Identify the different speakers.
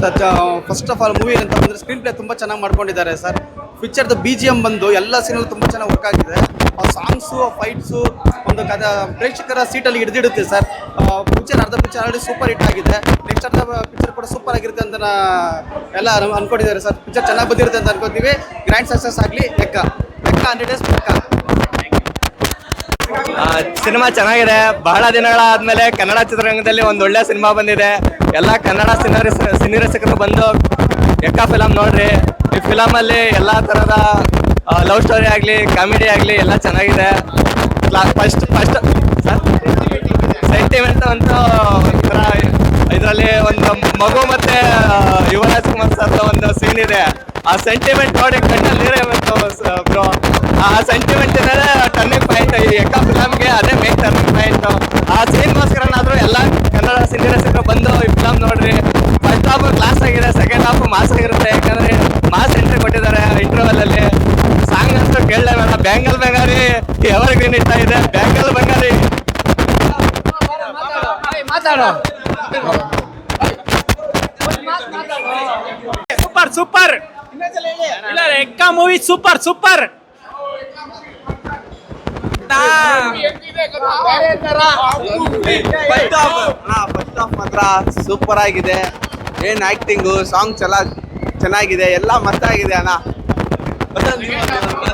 Speaker 1: Sir first of all movie ಅಂತ ಅಂದರೆ screen play ತುಂಬ ಚೆನ್ನಾಗಿ ಮಾಡ್ಕೊಂಡಿದ್ದಾರೆ ಸರ್ ಪಿಕ್ಚರ್ದು ಬಿ ಜಿ ಎಂ ಬಂದು ಎಲ್ಲ ಸೀನಲ್ಲಿ ತುಂಬ ಚೆನ್ನಾಗಿ ವರ್ಕ್ ಆಗಿದೆ. ಆ ಸಾಂಗ್ಸು ಆ ಫೈಟ್ಸು ಒಂದು ಕದ ಪ್ರೇಕ್ಷಕರ ಸೀಟಲ್ಲಿ ಹಿಡಿದಿಡುತ್ತೆ ಸರ್ ಪಿಕ್ಚರ್ ಅರ್ಧ ಪಿಕ್ಚರ್ ಆಲ್ರೆಡಿ ಸೂಪರ್ ಹಿಟ್ ಆಗಿದೆ. ನೆಕ್ಸ್ಟ್ ಅರ್ಧ ಪಿಕ್ಚರ್ ಕೂಡ ಸೂಪರ್ ಆಗಿರುತ್ತೆ ಅಂತ ಎಲ್ಲ ಅನ್- ಅನ್ಕೊಂಡಿದ್ದಾರೆ ಸರ್ ಪಿಕ್ಚರ್ ಚೆನ್ನಾಗಿ ಬಂದಿರುತ್ತೆ ಅಂತ ಅನ್ಕೋತೀವಿ ಗ್ರ್ಯಾಂಡ್ ಸಕ್ಸಸ್ ಆಗಲಿ, ಲೆಕ್ಕ. ಲೆಕ್ಕ ಹಂಡ್ರೆಡ್ ಡೇಸ್ ಲೆಕ್ಕ.
Speaker 2: ಸಿನಿಮಾ ಚೆನ್ನಾಗಿದೆ. ಬಹಳ ದಿನಗಳಾದ್ಮೇಲೆ ಕನ್ನಡ ಚಿತ್ರರಂಗದಲ್ಲಿ ಒಂದು ಒಳ್ಳೆ ಸಿನಿಮಾ ಬಂದಿದೆ. ಎಲ್ಲ ಕನ್ನಡ ಸಿನಿ ಸಿನಿರಸಕರು ಬಂದು ಎಕ್ಕ ಫಿಲಮ್ ನೋಡ್ರಿ. ಈ ಫಿಲಮಲ್ಲಿ ಎಲ್ಲ ತರದ ಲವ್ ಸ್ಟೋರಿ ಆಗಲಿ, ಕಾಮಿಡಿ ಆಗಲಿ ಎಲ್ಲ ಚೆನ್ನಾಗಿದೆ. ಫಸ್ಟ್ ಫಸ್ಟ್ ಸೆಂಟಿಮೆಂಟ್ ಅಂತೂ ಒಂಥರ ಇದರಲ್ಲಿ ಒಂದು ಮಗು ಮತ್ತೆ ಯುವರಾಜ್ ಕುಮಾರ್ ಸರ್ ಒಂದು ಸೀನ್ ಇದೆ. ಆ ಸೆಂಟಿಮೆಂಟ್ ನೋಡಿ ಕಣ್ಣಲ್ಲಿ ನೀರೇ ಬಂತು ಬ್ರೋ ಆ ಸೆಂಟಿಮೆಂಟ್ ಇದೆ ಟರ್ನಿಂಗ್ ಪಾಯಿಂಟ್ ಈ ಎಕ್ಕ ಫಿಲಮ್ಗೆ ಅದೇ ಮೇನ್ ಟರ್ನಿಂಗ್ ಪಾಯಿಂಟ್ ಆ ಸೀನ್ಗೋಸ್ಕರನಾದ್ರೂ ಎಲ್ಲ ಕನ್ನಡ ಸಿನಿರಸಿಕರು ಬಂದು ಈ ಫಿಲಮ್ ನೋಡ್ರಿ ಫಸ್ಟ್ ಹಾಫ್ ಕ್ಲಾಸ್ ಆಗಿದೆ ಸೆಕೆಂಡ್ ಹಾಫ್ ಮಾಸ್ ಆಗಿರುತ್ತೆ. ಯಾಕಂದ್ರೆ ಮಾಸ್ ಎಂಟ್ರಿ ಕೊಟ್ಟಿದ್ದಾರೆ ಇಂಟರ್ವಲ್ ಅಲ್ಲಿ. ಸಾಂಗ್ ಅಂತೂ ಕೇಳಲೇ ಬೇಡ ಬ್ಯಾಂಗಲ್ ಬೆಂಗಾರಿ ಎವರ್ಗ್ರೀನ್ ಇಷ್ಟ ಇದೆ ಬ್ಯಾಂಗಲ್ ಬೆಂಗಾರಿ
Speaker 3: ಸೂಪರ್ ಸೂಪರ್ ಇಲ್ಲ Ekka movie super super
Speaker 4: first half ಮಾತ್ರ ಸೂಪರ್ ಆಗಿದೆ. ಏನ್ ಆಕ್ಟಿಂಗು ಸಾಂಗ್ ಚೆಲ್ಲ ಚೆನ್ನಾಗಿದೆ ಎಲ್ಲ ಮಸ್ತಾಗಿದೆ ಅಣ್ಣ.